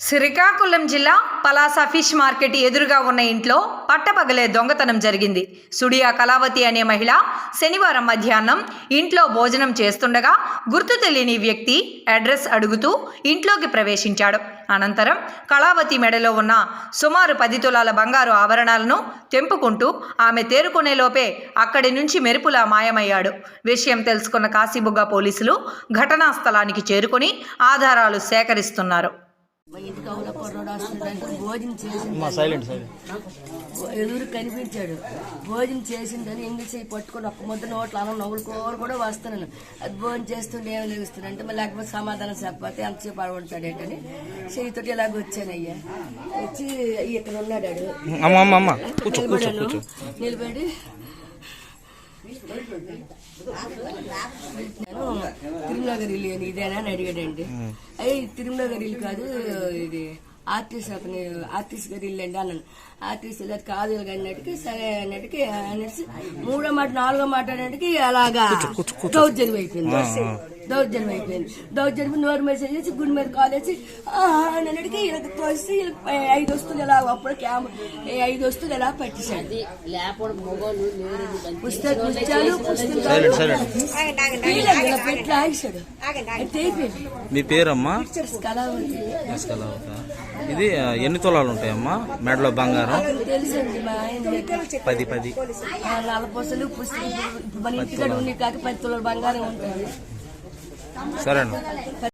శ్రీకాకుళం జిల్లా Palasa fish market ఎదురుగా ఉన్న ఇంట్లో పట్టపగలే దొంగతనం జరిగింది. సుడియా కళావతి అనే మహిళ శనివారం మధ్యాహ్నం ఇంట్లో భోజనం చేస్తుండగా గుర్తు తెలియని వ్యక్తి అడ్రస్ అడుగుతూ ఇంట్లోకి ప్రవేశించాడు. అనంతరం కళావతి మెడలో ఉన్న సుమారు పది తులాల బంగారు ఆభరణాలను తెంపుకుంటూ ఆమె తేరుకునేలోపే అక్కడి నుంచి మెరుపులా మాయమయ్యాడు. విషయం తెలుసుకున్న కాశీబుగ్గ పోలీసులు ఘటనా స్థలానికి చేరుకొని ఆధారాలు సేకరిస్తున్నారు. భోజనం చేసింది ఎదురు కనిపించాడు. భోజనం చేసిందని ఇంగ్లీష్ అయ్యి పట్టుకొని ఒక్క ముద్ద నోట్లో అన్నం నవ్వులుకోరు కూడా వస్తున్నాను. అది భోజనం చేస్తుంటే ఏం లేస్తున్నానంటే మళ్ళీ లేకపోతే సమాధానం చెప్పకపోతే ఎంతసేపు అడగొడతాడు ఏంటని చేయితోటి ఇలాగ వచ్చానయ్యా. వచ్చి ఇక్కడ ఉన్నాడు ఆడు. తిరుమలగిరి అని ఇదేనా అని అడిగాడండి. అయ్యి తిరుమలగిరి కాదు ఇది ఆర్టిస్ట్ అతని ఆర్టిస్ట్ గారి ఇల్లు అండి అన్నాను ఆర్టిస్ట్ ఇలా కాదు అన్నట్టుకి సరే అన్నట్టుకి అనేసి మూడో మాట నాలుగో మాట అన్నట్టుకి అలాగా దౌర్జన్యం అయిపోయింది. దౌర్జన్యం అయిపోయింది. దౌర్జన్యం నోరు మెసేజ్ చేసి గుడి మీద కాల్ చేసి అన్నట్టుకి ఇలా తోసి ఐదు వస్తువులు ఇలా అప్పుడు క్యామ్ ఐదు వస్తువులు పట్టేశాడు. పుస్తకం పుస్తకాలు పుస్తకాలు పెట్టి అయిపోయింది మీ పేరమ్మా? ఇది ఎన్ని తులాలు ఉంటాయమ్మా? మెడలో బంగారం. పది పది. నలపొసలు పుస్తకం మన ఇంటికాడ ఉండి కాక పది తులాల బంగారం ఉంటుంది సరే అండి